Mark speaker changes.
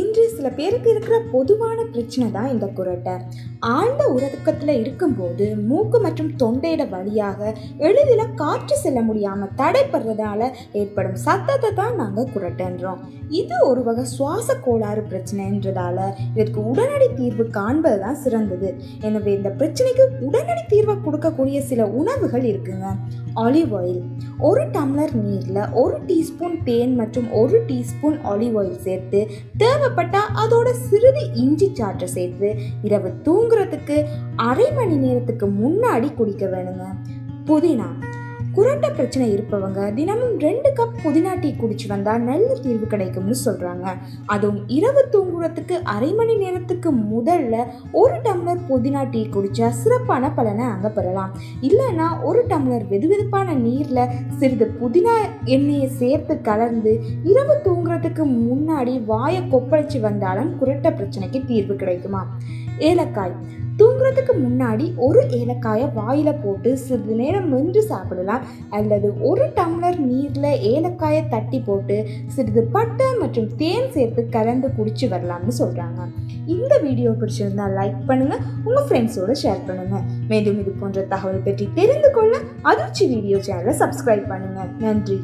Speaker 1: இன்று சில பேருக்கு இருக்கிற பொதுவான பிரச்சனை தான் இந்த குரட்டை. ஆழ்ந்த உறக்கத்தில் இருக்கும்போது மூக்கு மற்றும் தொண்டையிட வழியாக எளிதில் காற்று செல்ல முடியாமல் தடைப்படுறதால ஏற்படும் சத்தத்தை தான் நாங்கள் குரட்டைன்றோம். இது ஒரு வகை சுவாச கோளாறு பிரச்சனைன்றதால இதற்கு உடனடி தீர்வு காண்பது தான் சிறந்தது. எனவே இந்த பிரச்சனைக்கு உடனடி தீர்வை கொடுக்கக்கூடிய சில உணவுகள் இருக்குங்க. ஆலிவ் ஆயில் ஒரு டம்ளர் நீரில் ஒரு டீஸ்பூன் தேன் மற்றும் ஒரு டீஸ்பூன் ஆலிவ் ஆயில் சேர்த்து தேவைப்பட்டால் அதோட சிறிது இஞ்சி சாற்றை சேர்த்து இரவு தூங்குறதுக்கு அரை மணி நேரத்துக்கு முன்னாடி குடிக்க வேணுங்க. புதினா குரட்டை பிரச்சனை இருப்பவங்க தினமும் ரெண்டு கப் புதினா டீ குடிச்சு வந்தால் நல்ல தீர்வு கிடைக்கும்னு சொல்கிறாங்க அதுவும் இரவு தூங்குறதுக்கு அரை மணி நேரத்துக்கு முதல்ல ஒரு டம்ளர் புதினா டீ குடிச்சா சிறப்பான பலனை அங்கே பெறலாம். இல்லைன்னா ஒரு டம்ளர் வெதுவெதுப்பான நீரில் சிறிது புதினா எண்ணெயை சேர்த்து கலந்து இரவு தூங்குறதுக்கு முன்னாடி வாயை கொப்பளிச்சு வந்தாலும் குரட்டை பிரச்சனைக்கு தீர்வு கிடைக்குமா? ஏலக்காய். தூங்குறதுக்கு முன்னாடி ஒரு ஏலக்காயை வாயில் போட்டு சிறிது நேரம் மென்று சாப்பிடலாம். அல்லது ஒரு டம்ளர் நீரில் ஏலக்காயை தட்டி போட்டு சிறிது பட்டை மற்றும் தேன் சேர்த்து கலந்து குடிச்சு வரலாம்னு சொல்கிறாங்க இந்த வீடியோ பிடிச்சிருந்தா லைக் பண்ணுங்கள் உங்கள் ஃப்ரெண்ட்ஸோடு ஷேர் பண்ணுங்கள் மேலும் இது போன்ற தகவல் பற்றி தெரிந்து கொள்ள அதிர்ச்சி வீடியோ சேனலை சப்ஸ்கிரைப் பண்ணுங்கள் நன்றி.